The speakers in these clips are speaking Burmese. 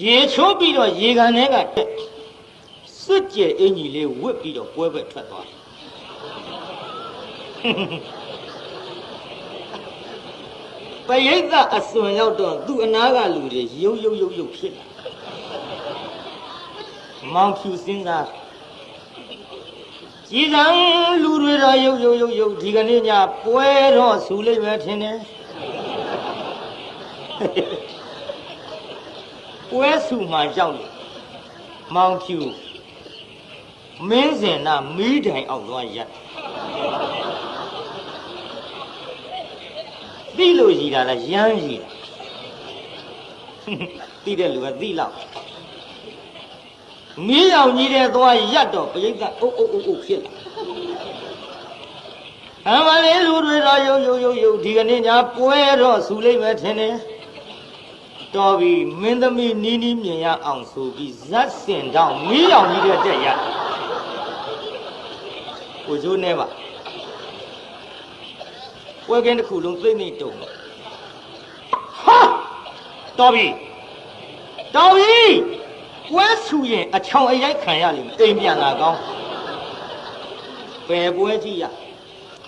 ရေချိုးပြီးတော့ရေကန်ထဲကတက်စွတ်ကျဲအင်ကြီးလေးဝစ်ပြီးတော့ပွဲပဲထွက်သွားပရိသတ်အစွန်ရောက်တော့သူ့အနာကလူတွေရုပ်ရုပ်ရုပ်ရုပ်ဖြစ်လာမောင်ဖြူစင်းစားကြည်စံလူတွေတော့ရုပ်ရုပ်ရုပ်ရုပ်ဒီကနေ့ညပွဲတော့ဆူလိမ့်မယ်ထင်တယ် ပွဲဆူမှကြောက်လို့မောင်ဖြူမင်းစင်နာမီးတိုင်အောင်သွားရက်သိလို့ရည်တာလားရမ်းရည်တာသိတဲ့လူကသိလောက်မီးအောင်ကြီးတဲ့သွားရက်တော့ပြိဿအုပ်အုပ်အုပ်အုပ်ဖြစ်လာအမလေးလူတွေတော့ယုံယုံယုံယုံဒီကနေ့ညာပွဲတော့ဆူလိမ့်မယ်ထင်တယ် တော်ပြီမင်းသမီးနီးနီးမြင်ရအောင်ဆိုပြီးဇက်စင်တော့မီးအောင်ကြီးတဲ့တက်ရက်ကိုကျိုးနေပါပွဲကင်းတစ်ခုလုံးသိမ့်နေတုံဟာတော်ပြီတော်ပြီပွဲဆူရင်အချောင်အရိုက်ခံရလိမ့်မယ်အိမ်ပြန်လာကောင်းပယ်ပွဲကြည့်ရ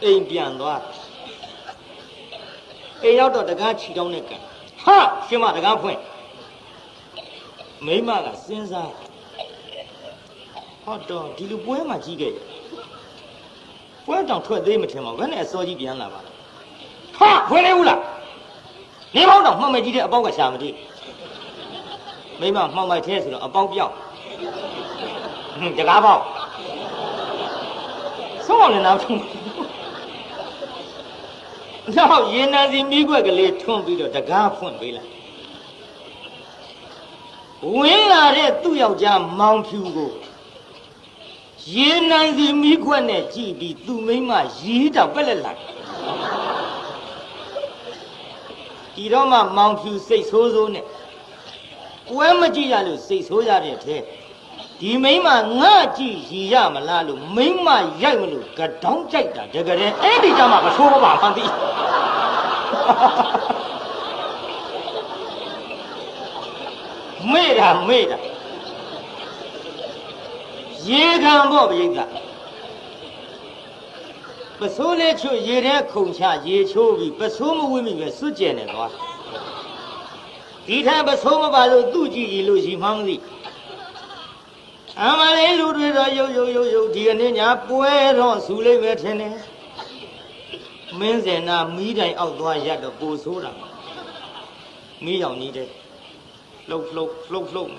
အိမ်ပြန်သွားအိမ်ရောက်တော့တကားချီတောင်းတဲ့ကံ ဟာရှင်မတကားဖွင့်မိမကစဉ်းစားဟောတော့ဒီလိုပွဲမှာကြီးခဲ့ရပွဲတောင်ထွက်သေးမထင်ပါဘူးဘယ်နဲ့အစောကြီးပြန်လာပါလဲဟာဖွင့်လေဦးလားနေမောင်းတော့မှတ်မကြီးတဲ့အပေါက်ကရှာမတိမိမမှောက်မိုက်သေးဆိုတော့အပေါက်ပြောက်ဟွန်းတကားပေါက်ဆုံးအောင်လည်းနောက်ထုံး နောက်ရင်နံစီမိခွက်ကလေးထွန်းပြီးတော့တကားဖွင့်ပေးလိုက်ဝင်လာတဲ့သူ့ယောက်ျားမောင်ဖြူကိုရေနံစီမိခွက်နဲ့ကြည့်ပြီးသူ့မိန်းမရီးတော့ပက်လက်လိုက်ဒီတော့မှမောင်ဖြူစိတ်ဆိုးဆိုးနဲ့ပွဲမကြည့်ရလို့စိတ်ဆိုးရတဲ့ထဲ ဒီမိန်းမငါကြည့်ရီရမလားလို့မိန်းမရိုက်မလို့ကတောင်းကြိုက်တာတကယ်တည်းအဲ့ဒီကြမှာမဆိုးပါမှန်သည်မေ့တာမေ့တာရေခံပေါ့ပြိဿပစိုးလေးချွတ်ရေထဲခုန်ချရေချိုးပြီးပစိုးမဝိမိပဲစွတ်ကျဲနေသွားဒီထက်ပစိုးမပါလို့သူ့ကြည့်ကြည့်လို့ရှိမှန်းမသိ အမလေးလူတွေတော့ရုပ်ရုပ်ရုပ်ရုပ်ဒီကနေ့ညာပွဲတော့ဆူလိမ့်မယ်ထင်တယ်မင်းစင်နာမီးတိုင်အောက်သွားရက်တော့ပူဆိုးတာမီးရောင်ကြီးတဲ့လှုပ်လှုပ်လှုပ်လှုပ်